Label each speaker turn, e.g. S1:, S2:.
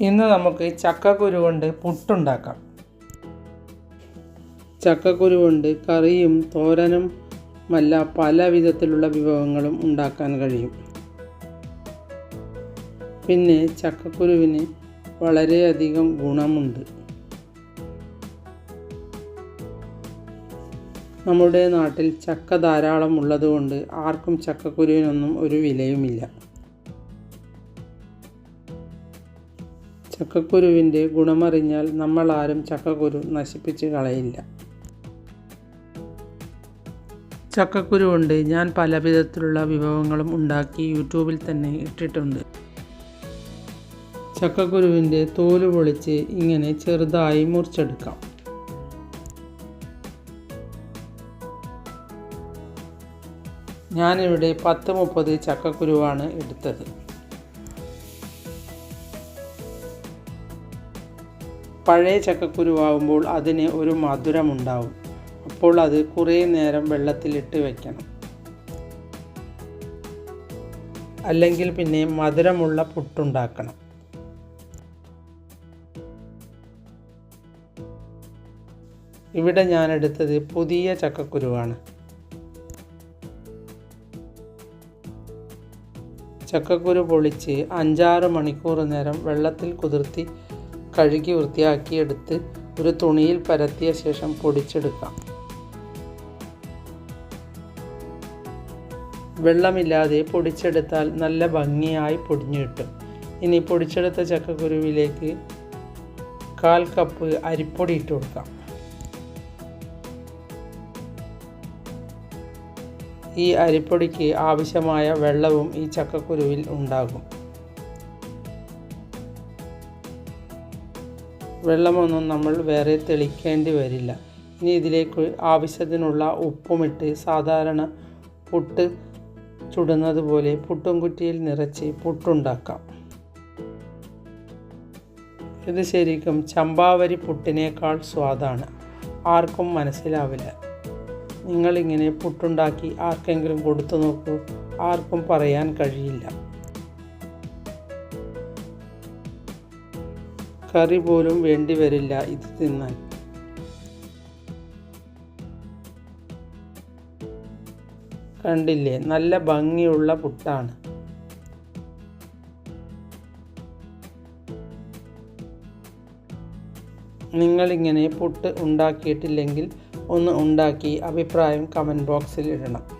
S1: ഇന്ന് നമുക്ക് ചക്കക്കുരു കൊണ്ട് പുട്ടുണ്ടാക്കാം. ചക്കക്കുരു കൊണ്ട് കറിയും തോരനും മല്ല പല വിധത്തിലുള്ള വിഭവങ്ങളും ഉണ്ടാക്കാൻ കഴിയും. പിന്നെ ചക്കക്കുരുവിന് വളരെയധികം ഗുണമുണ്ട്. നമ്മുടെ നാട്ടിൽ ചക്ക ധാരാളം ഉള്ളതുകൊണ്ട് ആർക്കും ചക്കക്കുരുവിനൊന്നും ഒരു വിലയുമില്ല. ചക്കക്കുരുവിന്റെ ഗുണമറിഞ്ഞാൽ നമ്മൾ ആരും ചക്കക്കുരു നശിപ്പിച്ച് കളയില്ല. ചക്കക്കുരു കൊണ്ട് ഞാൻ പല വിധത്തിലുള്ള വിഭവങ്ങളും ഉണ്ടാക്കി യൂട്യൂബിൽ തന്നെ ഇട്ടിട്ടുണ്ട്. ചക്കക്കുരുവിന്റെ തോൽ പൊളിച്ച് ഇങ്ങനെ ചെറുതായി മുറിച്ചെടുക്കാം. ഞാനിവിടെ പത്ത് മുപ്പത് ചക്കക്കുരുവാണ് എടുത്തത്. പഴയ ചക്കക്കുരുവാകുമ്പോൾ അതിന് ഒരു മധുരമുണ്ടാവും. അപ്പോൾ അത് കുറേ നേരം വെള്ളത്തിലിട്ട് വെക്കണം. അല്ലെങ്കിൽ പിന്നെ മധുരമുള്ള പുട്ടുണ്ടാക്കണം. ഇവിടെ ഞാൻ എടുത്തത് പുതിയ ചക്കക്കുരുവാണ്. ചക്കക്കുരു പൊളിച്ച് അഞ്ചാറ് മണിക്കൂർ നേരം വെള്ളത്തിൽ കുതിർത്തി കഴുകി വൃത്തിയാക്കിയെടുത്ത് ഒരു തുണിയിൽ പരത്തിയ ശേഷം പൊടിച്ചെടുക്കാം. വെള്ളമില്ലാതെ പൊടിച്ചെടുത്താൽ നല്ല ഭംഗിയായി പൊടിഞ്ഞു കിട്ടും. ഇനി പൊടിച്ചെടുത്ത ചക്കക്കുരുവിലേക്ക് കാൽ കപ്പ് അരിപ്പൊടി ഇട്ട് കൊടുക്കാം. ഈ അരിപ്പൊടിക്ക് ആവശ്യമായ വെള്ളവും ഈ ചക്കക്കുരുവിൽ ഉണ്ടാകും. വെള്ളമൊന്നും നമ്മൾ വേറെ തെളിക്കേണ്ടി വരില്ല. ഇനി ഇതിലേക്ക് ആവശ്യത്തിനുള്ള ഉപ്പുമിട്ട് സാധാരണ പുട്ട് ചുടുന്നത് പോലെ പുട്ടും കുറ്റിയിൽ നിറച്ച് പുട്ടുണ്ടാക്കാം. ഇത് ശരിക്കും ചമ്പാവരി പുട്ടിനേക്കാൾ സ്വാദാണ്. ആർക്കും മനസ്സിലാവില്ല. നിങ്ങളിങ്ങനെ പുട്ടുണ്ടാക്കി ആർക്കെങ്കിലും കൊടുത്തു നോക്കൂ. ആർക്കും പറയാൻ കഴിയില്ല. കറി പോലും വേണ്ടി വരില്ല ഇത് തിന്നാൻ. കണ്ടില്ലേ? നല്ല ഭംഗിയുള്ള പുട്ടാണ്. നിങ്ങളിങ്ങനെ പുട്ട് ഉണ്ടാക്കിയിട്ടില്ലെങ്കിൽ ഒന്ന് ഉണ്ടാക്കി അഭിപ്രായം കമന്റ് ബോക്സിൽ ഇടണം.